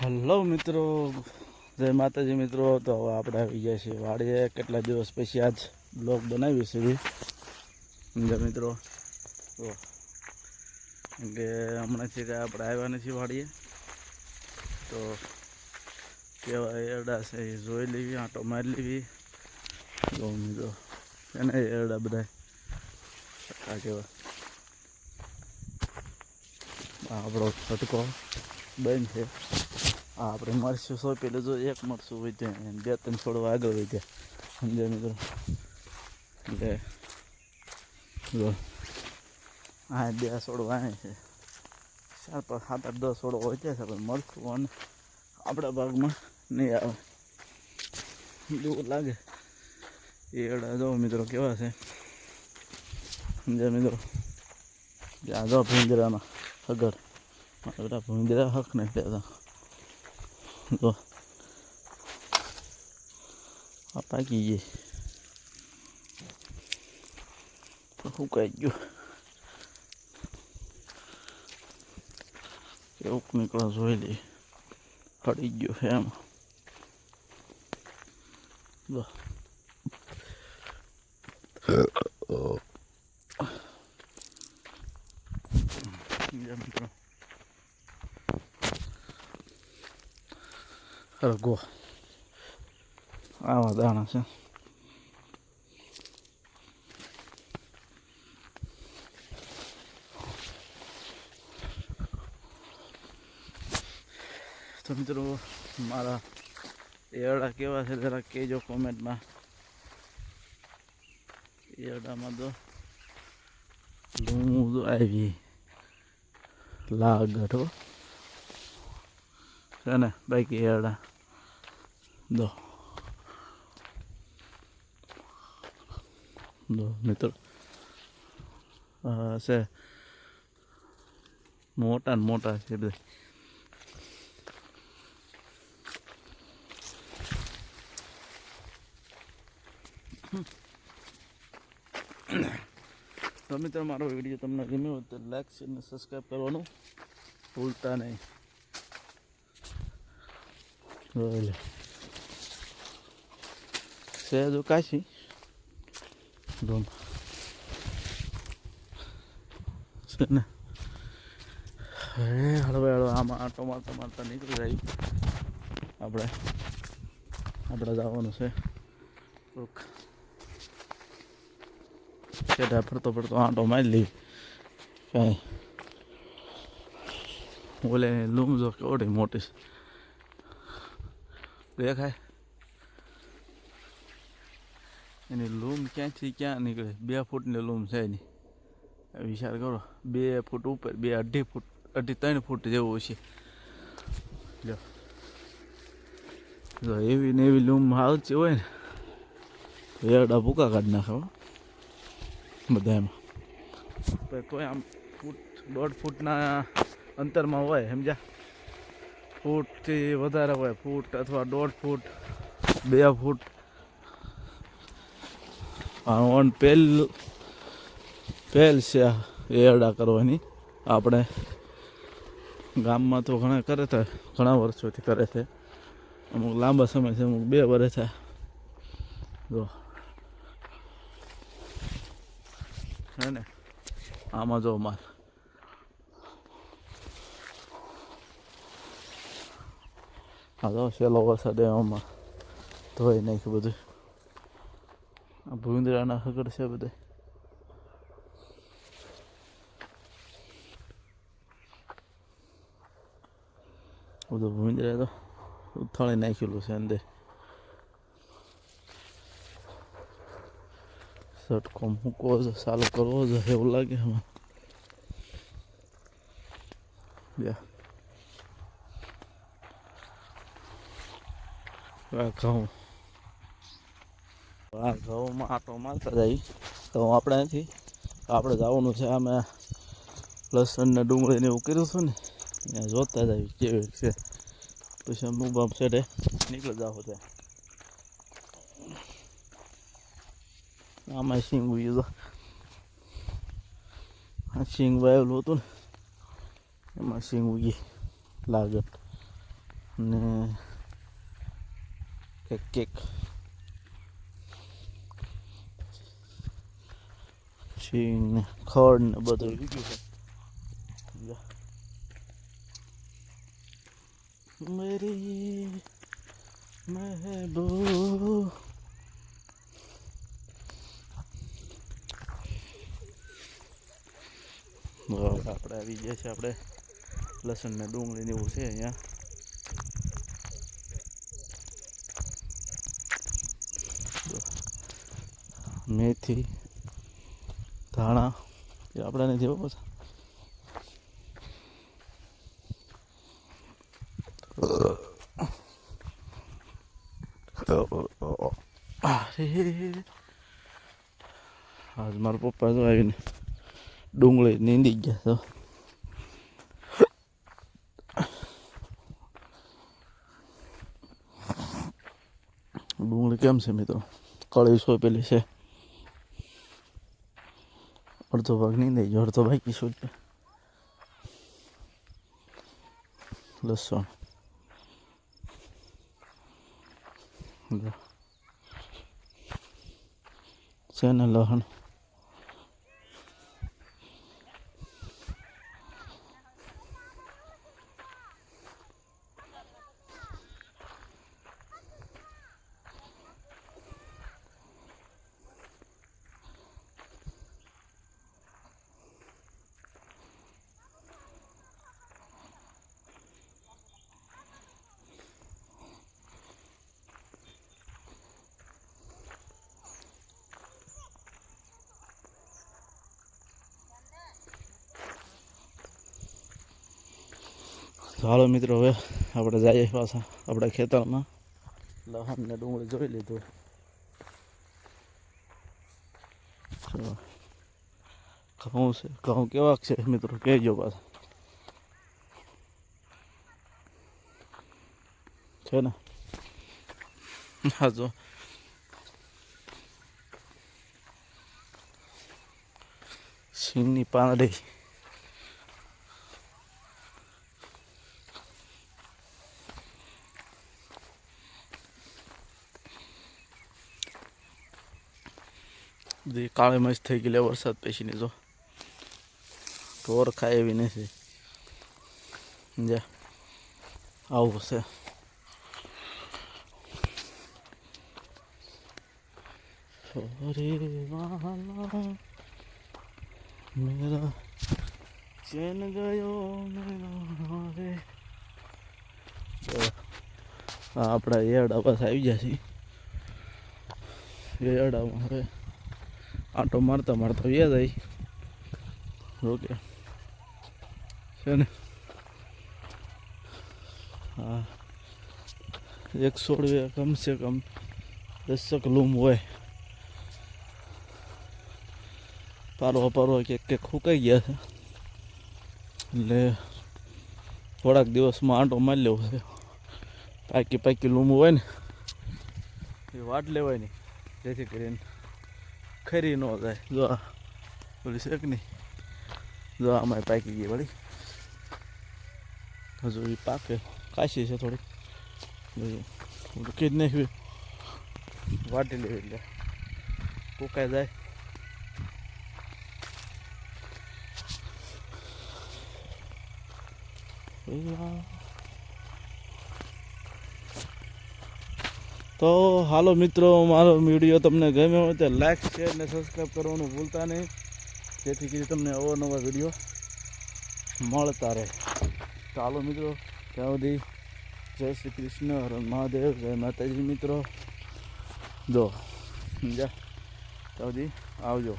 Hello મિત્રો, જય માતાજી મિત્રો. તો હવે આપણે આવી ગયા છીએ વાડીએ. કેટલા દિવસ પછી આજ બ્લોગ બનાવી છે સમજ્યા મિત્રો. તો કે હમણાંથી કાંઈ આપણે આવ્યા નથી વાડીએ. તો કેવા એરડા છે એ જોઈ લેવી, આંટો મારી લેવી. જો મિત્રો, એને એરડા બધા આ કેવા આપણો છટકો બંધ છે. આપણે મરશું સોંપેલું જો એક મરશું અને બે ત્રણ છોડવા આગળ વધ્યા સમજે મિત્રો? એટલે જો, આ બે છોડવા આવે છે. ચાર પાંચ, સાત, આઠ, દસ છોડવા વધ્યા છે, પણ મરશું અને આપણા ભાગમાં નહીં આવે. એવું લાગે. એડા જો મિત્રો, કેવા છે? સમજે મિત્રો? આ જો ભીંજરાના મારા બધા ભીંજરા હક નહીં દેતા જો આ પાકી ગઈ સુકાઈ ગયું એવું નીકળે જોઈ લઈએ હળી ગયું છે એમ જો બીજા મિત્રો રગો આવા દાણા છે તો મિત્રો મારા એરડા કેવા છે જરા કહેજો કોમેન્ટમાં એરડામાં તો લૂં આવી લાગટ હો છે ને બાકી એરડા દો. દો, મિત્રો. છે મોટા ને મોટા છે બધા. તો મિત્રો, મારો વીડિયો તમને ગમ્યો હોય તો લાઈક શેર અને સબસ્ક્રાઈબ કરવાનું ભૂલતા નહીં. જોઈ લે સહેજો કાશી રૂમ છે ને હે હળવે હળવે આમાં આટો મારતા મારતા નીકળી જાય આપણે આપણે જવાનું છે થોડુંક છેડા ફરતો ફરતો આંટો મારી લઈ કાંઈ ઓલે લૂમ જો કેવડી મોટી દેખાય એની લૂમ ક્યાંથી ક્યાં નીકળે બે ફૂટની લૂમ છે એની વિચાર કરો બે ફૂટ ઉપર બે અઢી ફૂટ અઢી ત્રણ ફૂટ જેવું છે જો જો એવી ને એવી લૂમ આવતી હોય ને એરડા ભૂકા કાઢી નાખે બધા એમાં તોય આમ ફૂટ દોઢ ફૂટના અંતરમાં હોય સમજ્યા ફૂટથી વધારે હોય ફૂટ અથવા દોઢ ફૂટ, બે ફૂટ. ઓન પહેલ પહેલ છે એરડા કરવાની. આપણે ગામમાં તો ઘણા કરે છે, ઘણા વર્ષોથી કરે છે. અમુક લાંબા સમય છે, અમુક બે વર્ષ થાય જો. હે ને? આમાં જો માલ. હા તો છેલ્લો વરસાદ એવામાં ધોઈ નાખ્યું બધું. આ ભૂંદરાના હગડ છે બધે. બધું ભૂંદરા તો ઉથાળી નાખેલું છે અંદર. ઝટકો મૂકવો છે, ચાલુ કરવો છે, એવું લાગે એમાં આ ઘઉં આ ઘઉંમાં આટો મારતા જાય. તો આપણે અહીંથી આપણે જવાનું છે અમે લસણ ને ડુંગળી ને એવું કર્યું છે ને ત્યાં જોતા જાય કેવી છે. પછી આમ બાપ તે નીકળી જાવ ત્યાં. આમાં સિંગ ઉગ્યું તો આ સિંગ વાયેલું હતું ને, એમાં સિંગ ઉગી લાગત ને એક કેક. છીણ ને ખડ ને બધું. મેરી મહેબૂબ. આપણે આવી ગયા છે આપણે લસણ ને ડુંગળી ને એવું છે અહીંયા. મેથી, ધાણા, એ આપણાને જેવો પછી આજ મારા પપ્પા તો આવીને ડુંગળી નીંદી ગયા તો ડુંગળી કેમ છે મિત્રો? કળી સોંપેલી છે. અડધો ભાગ નીંદાઈ ગયો અડધો બાકી સોંપે લસણ. છે ને લહણ હાલો મિત્રો, હવે આપણે જઈએ પાછા આપણા ખેતરમાં. લહણ ને ડુંગળી જોઈ લીધું ઘઉં છે. ઘઉં કેવા છે મિત્રો કહેજો પાછા. છે ને? હા, જો. સિંગની પાંદડી બધી કાળી મસ્ત થઈ ગયેલી વરસાદ પછીની જો. ઢોર ખાય એવી નથી જા. આવું છે. મેરા ચેન ગયો, મેરા પાસે આપણા એરડા આવી છે અડા હવે આટો મારતા મારતા વ્યા જાય. ઓકે છે ને? હા. એક સોળવે કમસે કમ દસક લૂમ હોય. પારવા પારવા કે ક્યાંક ખૂકાઈ ગયા છે. એટલે થોડાક દિવસમાં આંટો મારી લેવો છે. પાકી પાકી લૂમ હોય ને, એ વાટ લેવાય નહીં જેથી કરીને ખરી ન જાય જો આ ઓલી શેક નહીં જો આમાં પાકી ગઈ વળી હજુ એ પાકે કાશી છે થોડીક કીધ નાખ્યું વાટી લેવી એટલે ફૂંકાઈ જાય તો હાલો મિત્રો, મારો વીડિયો તમને ગમ્યો હોય તો લાઇક શેર ને સબસ્ક્રાઈબ કરવાનું ભૂલતા નહીં. જેથી કરી તમને અવનવા વીડિયો મળતા રહે. તો હાલો મિત્રો, ત્યાં સુધી જય શ્રી કૃષ્ણ, હર મહાદેવ, જય માતાજી મિત્રો. જો સમજ્યા ત્યાં સુધી આવજો.